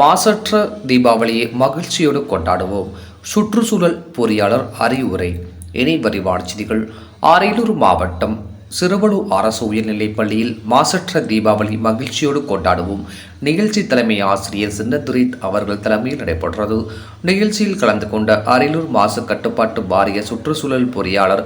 மாசற்ற தீபாவளியை மகிழ்ச்சியோடு கொண்டாடுவோம். சுற்றுச்சூழல் பொறியாளர் அறிவுரை. இனி விரிவான செய்திகள். அரியலூர் மாவட்டம் சிறுவலூர் அரசு உயர்நிலைப் பள்ளியில் மாசற்ற தீபாவளி மகிழ்ச்சியோடு கொண்டாடுவோம். நிகழ்ச்சி தலைமை ஆசிரியர் சின்னதுரித் அவர்கள் தலைமையில் நடைபெற்றது. நிகழ்ச்சியில் கலந்து கொண்ட அரியலூர் மாசு கட்டுப்பாட்டு வாரிய சுற்றுச்சூழல் பொறியாளர்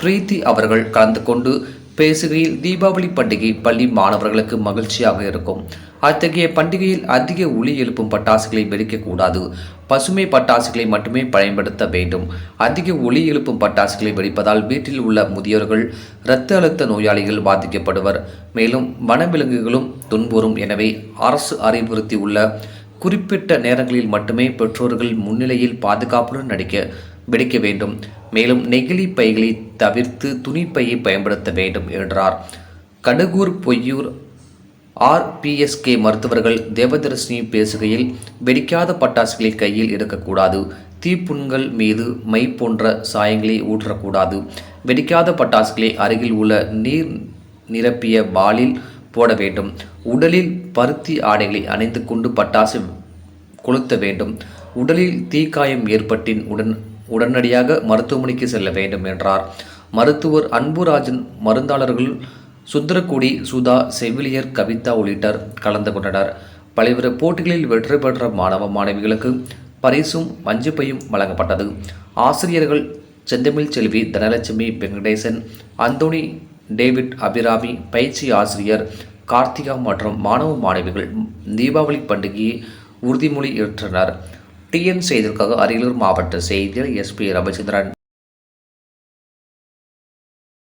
பிரீத்தி அவர்கள் கலந்து கொண்டு பேசுகையில் தீபாவளி பண்டிகை பள்ளி மாணவர்களுக்கு மகிழ்ச்சியாக இருக்கும். அத்தகைய பண்டிகையில் அதிக ஒளி எழுப்பும் பட்டாசுகளை வெடிக்கக்கூடாது. பசுமை பட்டாசுகளை மட்டுமே பயன்படுத்த வேண்டும். அதிக ஒளி எழுப்பும் பட்டாசுகளை வெடிப்பதால் வீட்டில் உள்ள முதியோர்கள் இரத்த அழுத்த நோயாளிகள் பாதிக்கப்படுவர். மேலும் வனவிலங்குகளும் துன்புறும். எனவே அரசு அறிவுறுத்தி உள்ள குறிப்பிட்ட நேரங்களில் மட்டுமே பெற்றோர்கள் முன்னிலையில் பாதுகாப்புடன் நடிக்க வெடிக்க வேண்டும். மேலும் நெகிழி பைகளை தவிர்த்து துணிப்பையை பயன்படுத்த வேண்டும் என்றார். கடுகூர் பொய்யூர் ஆர்பிஎஸ்கே மருத்துவர்கள் தேவதர்ஷினி பேசுகையில் வெடிக்காத பட்டாசுகளை கையில் எடுக்கக்கூடாது. தீப்புண்கள் மீது மை போன்ற சாயங்களை ஊற்றக்கூடாது. வெடிக்காத பட்டாசுகளை அருகில் உள்ள நீர் நிரப்பிய பாலில் போட வேண்டும். உடலில் பருத்தி ஆடைகளை அணிந்து கொண்டு பட்டாசு கொளுத்த வேண்டும். உடலில் தீக்காயம் ஏற்பட்டின் உடன் உடனடியாக மருத்துவமனைக்கு செல்ல வேண்டும் என்றார். மருத்துவர் அன்புராஜன் மருந்தாளர்கள் சுந்தரக்குடி சுதா செவிலியர் கவிதா உள்ளிட்டோர் கலந்து கொண்டனர். பல்வேறு போட்டிகளில் வெற்றி பெற்ற மாணவ மாணவிகளுக்கு பரிசும் மஞ்சுப்பையும் வழங்கப்பட்டது. ஆசிரியர்கள் செந்தமிழ் செல்வி தனலட்சுமி வெங்கடேசன் அந்தோனி டேவிட் அபிராமி பயிற்சி ஆசிரியர் கார்த்திகா மற்றும் மாணவ மாணவிகள் தீபாவளி பண்டிகையை உறுதிமொழி ஏற்றனர். டிஎன் செய்திற்காக அரியலூர் மாவட்ட செய்தியாளர் எஸ்பி ரவிச்சந்திரன்.